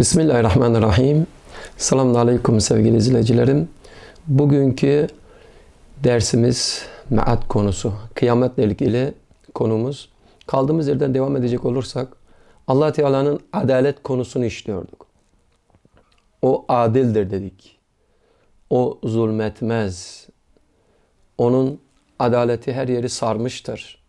Bismillahirrahmanirrahim. Selamun Aleyküm sevgili izleyicilerim. Bugünkü dersimiz mead konusu. Kıyametle ilgili konumuz. Kaldığımız yerden devam edecek olursak allah Teala'nın adalet konusunu işliyorduk. O adildir dedik. O zulmetmez. Onun adaleti her yeri sarmıştır.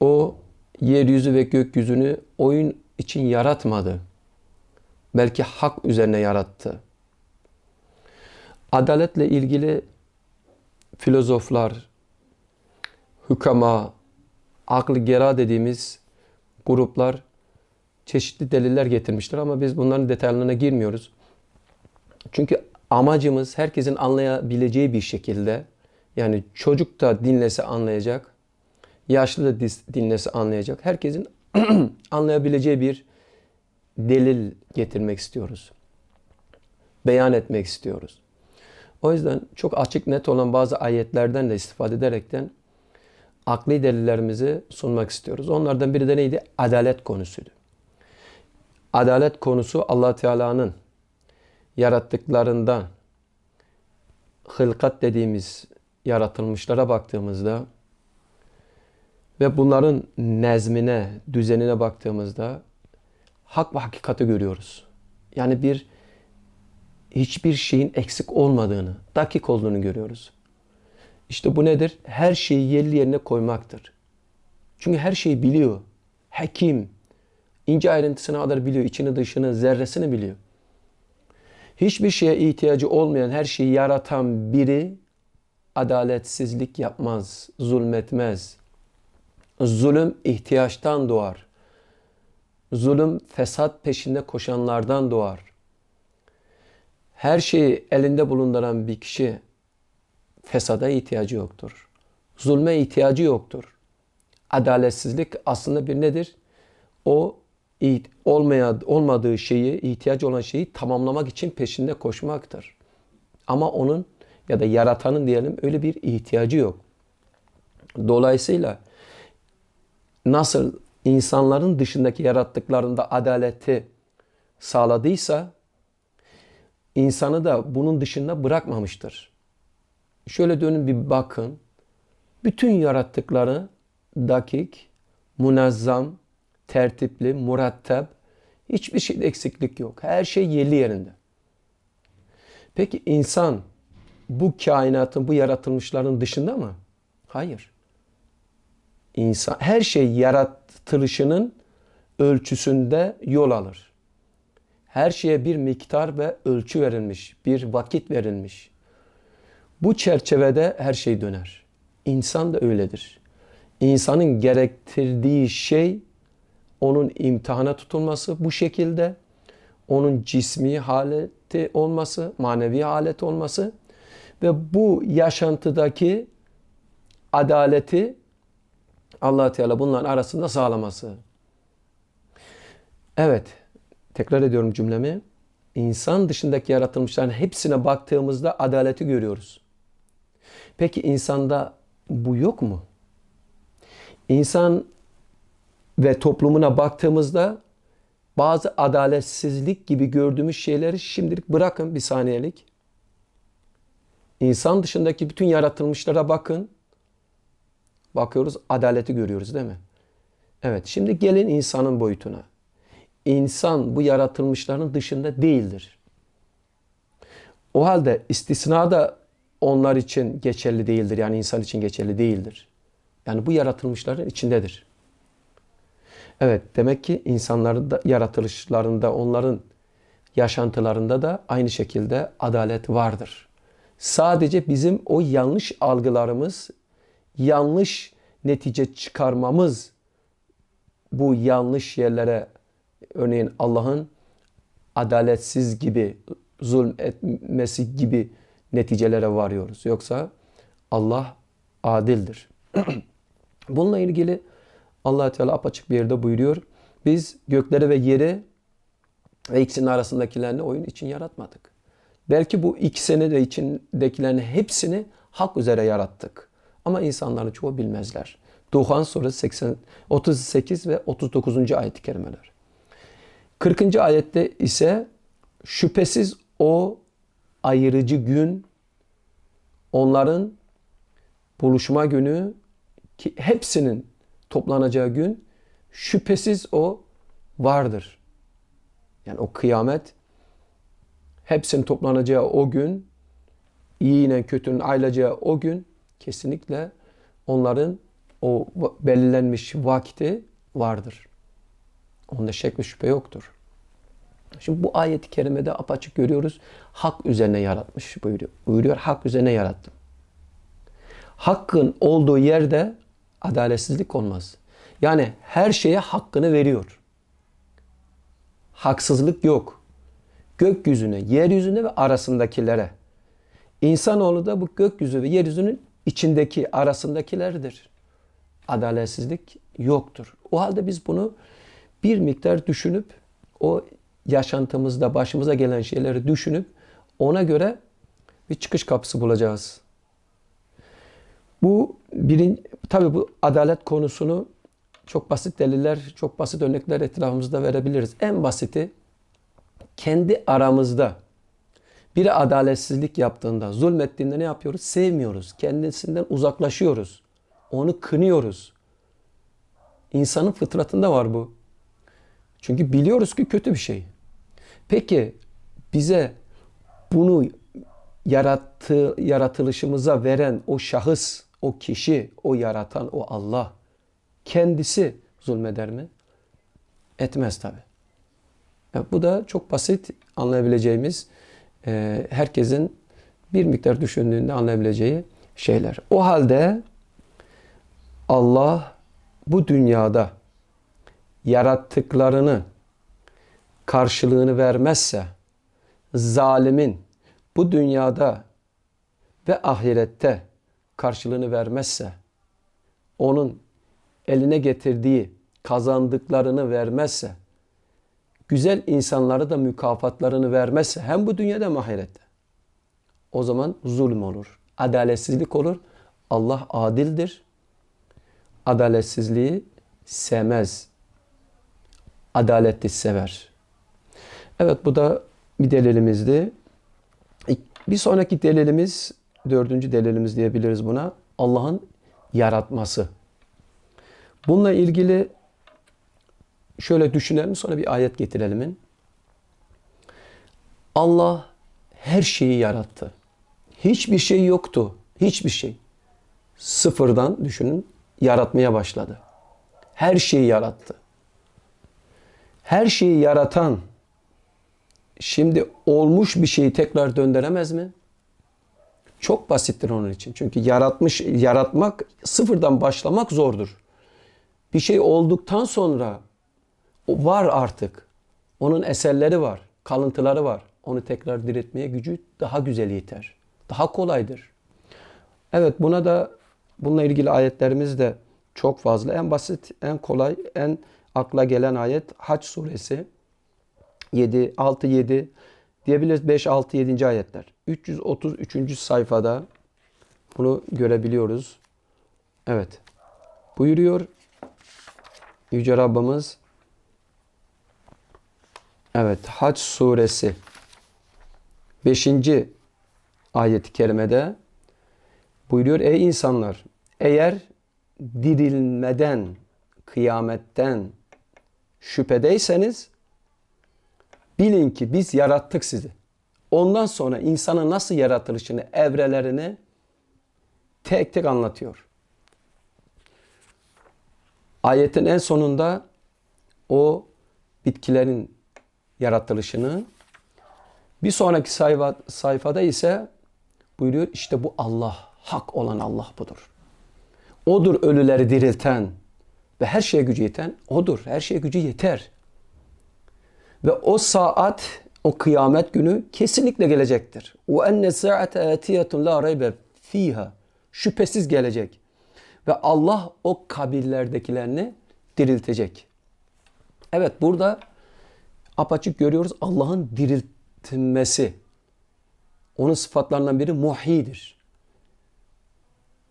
O yeryüzü ve gökyüzünü oyun için yaratmadı. Belki hak üzerine yarattı. Adaletle ilgili filozoflar, hükema, aklı gera dediğimiz gruplar çeşitli deliller getirmişler ama biz bunların detaylarına girmiyoruz. Çünkü amacımız herkesin anlayabileceği bir şekilde yani çocuk da dinlese anlayacak, yaşlı da dinlese anlayacak. Herkesin anlayabileceği bir delil getirmek istiyoruz. Beyan etmek istiyoruz. O yüzden çok açık net olan bazı ayetlerden de istifade ederekten akli delillerimizi sunmak istiyoruz. Onlardan biri de neydi? Adalet konusuydu. Adalet konusu allah Teala'nın yarattıklarından hılkat dediğimiz yaratılmışlara baktığımızda ve bunların nezmine, düzenine baktığımızda hak ve hakikati görüyoruz. Yani bir hiçbir şeyin eksik olmadığını, dakik olduğunu görüyoruz. İşte bu nedir? Her şeyi yerli yerine koymaktır. Çünkü her şeyi biliyor. Hakim. ince ayrıntısına kadar biliyor. içini dışını, zerresini biliyor. Hiçbir şeye ihtiyacı olmayan, her şeyi yaratan biri adaletsizlik yapmaz, zulmetmez. Zulüm ihtiyaçtan doğar. Zulüm fesat peşinde koşanlardan doğar. Her şeyi elinde bulunduran bir kişi fesada ihtiyacı yoktur. Zulme ihtiyacı yoktur. Adaletsizlik aslında bir nedir? O olmaya, olmadığı şeyi, ihtiyacı olan şeyi tamamlamak için peşinde koşmaktır. Ama onun ya da yaratanın diyelim öyle bir ihtiyacı yok. Dolayısıyla nasıl insanların dışındaki yarattıklarında adaleti sağladıysa insanı da bunun dışında bırakmamıştır. Şöyle dönün bir bakın. Bütün yarattıkları dakik, munazzam, tertipli, muratteb, hiçbir şeyde eksiklik yok. Her şey yerli yerinde. Peki insan bu kainatın, bu yaratılmışların dışında mı? Hayır. İnsan, her şey yaratılışının ölçüsünde yol alır. Her şeye bir miktar ve ölçü verilmiş, bir vakit verilmiş. Bu çerçevede her şey döner. İnsan da öyledir. İnsanın gerektirdiği şey onun imtihana tutulması bu şekilde, onun cismi haleti olması, manevi haleti olması ve bu yaşantıdaki adaleti allah Teala bunların arasında sağlaması. Evet, tekrar ediyorum cümlemi. İnsan dışındaki yaratılmışların hepsine baktığımızda adaleti görüyoruz. Peki insanda bu yok mu? İnsan ve toplumuna baktığımızda bazı adaletsizlik gibi gördüğümüz şeyleri şimdilik bırakın bir saniyelik. İnsan dışındaki bütün yaratılmışlara bakın. Bakıyoruz adaleti görüyoruz değil mi? Evet şimdi gelin insanın boyutuna. İnsan bu yaratılmışların dışında değildir. O halde istisna da onlar için geçerli değildir. Yani insan için geçerli değildir. Yani bu yaratılmışların içindedir. Evet demek ki insanların da yaratılışlarında onların yaşantılarında da aynı şekilde adalet vardır. Sadece bizim o yanlış algılarımız, yanlış netice çıkarmamız bu yanlış yerlere örneğin Allah'ın adaletsiz gibi zulm etmesi gibi neticelere varıyoruz. Yoksa Allah adildir. Bununla ilgili allah Teala apaçık bir yerde buyuruyor. Biz gökleri ve yeri ve ikisinin arasındakilerini oyun için yaratmadık. Belki bu ikisini de içindekilerini hepsini hak üzere yarattık. Ama insanların çoğu bilmezler. Duhan suresi 80, 38 ve 39. ayet-i kerimeler. 40. ayette ise şüphesiz o ayırıcı gün onların buluşma günü ki hepsinin toplanacağı gün şüphesiz o vardır. Yani o kıyamet hepsinin toplanacağı o gün iyi ile kötünün ayrılacağı o gün kesinlikle onların o belirlenmiş vakti vardır. Onda şek ve şüphe yoktur. Şimdi bu ayet-i kerimede apaçık görüyoruz. Hak üzerine yaratmış buyuruyor. Buyuruyor hak üzerine yarattım. Hakkın olduğu yerde adaletsizlik olmaz. Yani her şeye hakkını veriyor. Haksızlık yok. Gökyüzüne, yeryüzüne ve arasındakilere. İnsanoğlu da bu gökyüzü ve yeryüzünün içindeki arasındakilerdir. Adaletsizlik yoktur. O halde biz bunu bir miktar düşünüp o yaşantımızda başımıza gelen şeyleri düşünüp ona göre bir çıkış kapısı bulacağız. Bu birin tabii bu adalet konusunu çok basit deliller, çok basit örnekler etrafımızda verebiliriz. En basiti kendi aramızda biri adaletsizlik yaptığında, zulmettiğinde ne yapıyoruz? Sevmiyoruz. Kendisinden uzaklaşıyoruz. Onu kınıyoruz. İnsanın fıtratında var bu. Çünkü biliyoruz ki kötü bir şey. Peki bize bunu yarattı, yaratılışımıza veren o şahıs, o kişi, o yaratan, o Allah kendisi zulmeder mi? Etmez tabi. bu da çok basit anlayabileceğimiz, e, herkesin bir miktar düşündüğünde anlayabileceği şeyler. O halde Allah bu dünyada yarattıklarını karşılığını vermezse zalimin bu dünyada ve ahirette karşılığını vermezse onun eline getirdiği kazandıklarını vermezse güzel insanlara da mükafatlarını vermezse hem bu dünyada hem ahirette o zaman zulüm olur. Adaletsizlik olur. Allah adildir. Adaletsizliği sevmez. Adaleti sever. Evet bu da bir delilimizdi. Bir sonraki delilimiz, dördüncü delilimiz diyebiliriz buna. Allah'ın yaratması. Bununla ilgili şöyle düşünelim sonra bir ayet getirelim. Allah her şeyi yarattı. Hiçbir şey yoktu. Hiçbir şey. Sıfırdan düşünün yaratmaya başladı. Her şeyi yarattı. Her şeyi yaratan Şimdi olmuş bir şeyi tekrar döndüremez mi? Çok basittir onun için. Çünkü yaratmış, yaratmak, sıfırdan başlamak zordur. Bir şey olduktan sonra var artık. Onun eserleri var, kalıntıları var. Onu tekrar diriltmeye gücü daha güzel yeter. Daha kolaydır. Evet buna da bununla ilgili ayetlerimiz de çok fazla. En basit, en kolay, en akla gelen ayet Haç suresi. 7, 6, 7 diyebiliriz 5, 6, 7. ayetler. 333. sayfada bunu görebiliyoruz. Evet. Buyuruyor Yüce Rabbimiz Evet. Haç suresi 5. ayet-i kerimede buyuruyor. Ey insanlar eğer dirilmeden, kıyametten şüphedeyseniz Bilin ki biz yarattık sizi. Ondan sonra insanın nasıl yaratılışını, evrelerini tek tek anlatıyor. Ayetin en sonunda o bitkilerin yaratılışını bir sonraki sayfa, sayfada ise buyuruyor işte bu Allah, hak olan Allah budur. Odur ölüleri dirilten ve her şeye gücü yeten odur. Her şeye gücü yeter. Ve o saat, o kıyamet günü kesinlikle gelecektir. Ve enne saate atiyetun la raybe fiha. Şüphesiz gelecek. Ve Allah o kabirlerdekilerini diriltecek. Evet burada apaçık görüyoruz Allah'ın diriltmesi. Onun sıfatlarından biri muhidir.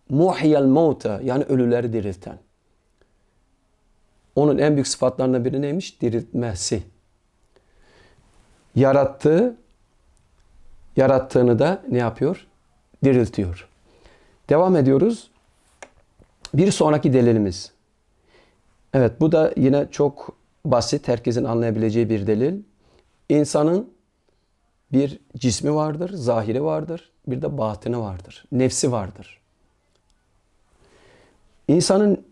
Muhiyel mauta yani ölüleri dirilten. Onun en büyük sıfatlarından biri neymiş? Diriltmesi. yarattığı yarattığını da ne yapıyor? Diriltiyor. Devam ediyoruz. Bir sonraki delilimiz. Evet bu da yine çok basit, herkesin anlayabileceği bir delil. İnsanın bir cismi vardır, zahiri vardır, bir de batını vardır, nefsi vardır. İnsanın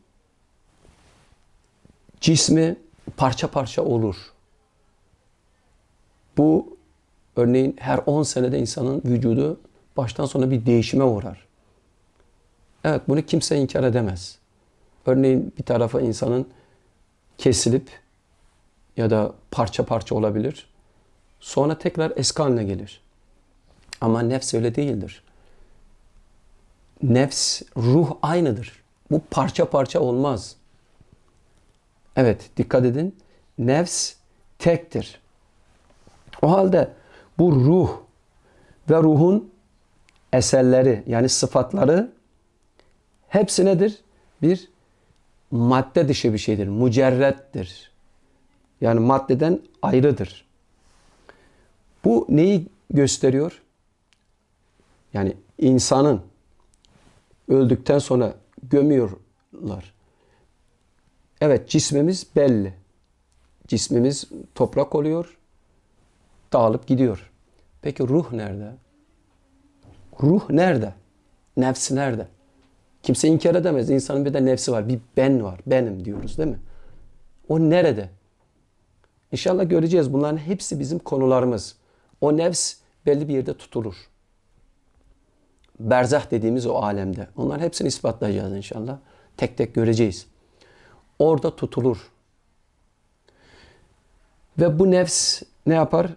cismi parça parça olur. Bu örneğin her 10 senede insanın vücudu baştan sona bir değişime uğrar. Evet bunu kimse inkar edemez. Örneğin bir tarafa insanın kesilip ya da parça parça olabilir. Sonra tekrar eski haline gelir. Ama nefs öyle değildir. Nefs, ruh aynıdır. Bu parça parça olmaz. Evet dikkat edin. Nefs tektir. O halde bu ruh ve ruhun eserleri yani sıfatları hepsi nedir? Bir madde dışı bir şeydir. Mücerrettir. Yani maddeden ayrıdır. Bu neyi gösteriyor? Yani insanın öldükten sonra gömüyorlar. Evet cismimiz belli. Cismimiz toprak oluyor. Dağılıp gidiyor. Peki ruh nerede? Ruh nerede? Nefs nerede? Kimse inkar edemez. İnsanın bir de nefsi var. Bir ben var. Benim diyoruz değil mi? O nerede? İnşallah göreceğiz. Bunların hepsi bizim konularımız. O nefs belli bir yerde tutulur. Berzah dediğimiz o alemde. Onların hepsini ispatlayacağız inşallah. Tek tek göreceğiz. Orada tutulur. Ve bu nefs ne yapar?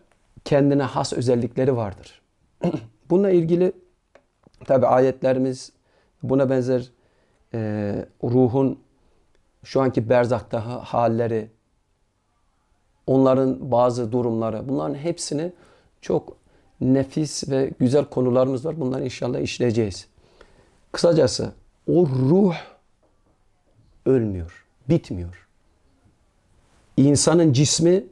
Kendine has özellikleri vardır. Bununla ilgili tabi ayetlerimiz buna benzer e, ruhun şu anki berzakta halleri, onların bazı durumları bunların hepsini çok nefis ve güzel konularımız var. Bunları inşallah işleyeceğiz. Kısacası o ruh ölmüyor, bitmiyor. İnsanın cismi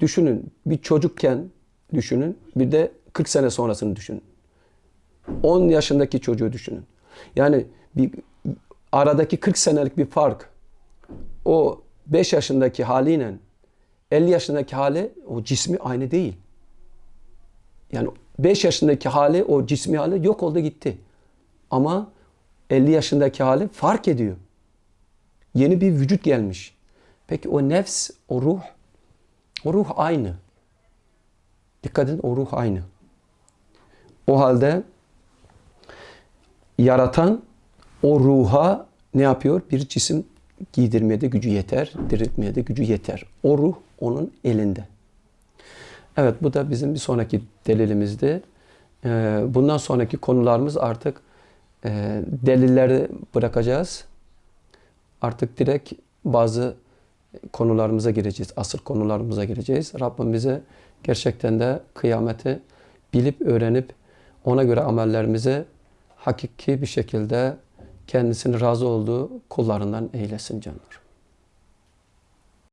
düşünün bir çocukken düşünün bir de 40 sene sonrasını düşünün. 10 yaşındaki çocuğu düşünün. Yani bir aradaki 40 senelik bir fark o 5 yaşındaki haliyle 50 yaşındaki hali o cismi aynı değil. Yani 5 yaşındaki hali o cismi hali yok oldu gitti. Ama 50 yaşındaki hali fark ediyor. Yeni bir vücut gelmiş. Peki o nefs, o ruh, o ruh aynı. Dikkat edin o ruh aynı. O halde yaratan o ruha ne yapıyor? Bir cisim giydirmeye de gücü yeter, diriltmeye de gücü yeter. O ruh onun elinde. Evet bu da bizim bir sonraki delilimizdi. Ee, bundan sonraki konularımız artık e, delilleri bırakacağız. Artık direkt bazı konularımıza gireceğiz. Asıl konularımıza gireceğiz. Rabbim bize gerçekten de kıyameti bilip öğrenip ona göre amellerimize hakiki bir şekilde kendisini razı olduğu kullarından eylesin canlar.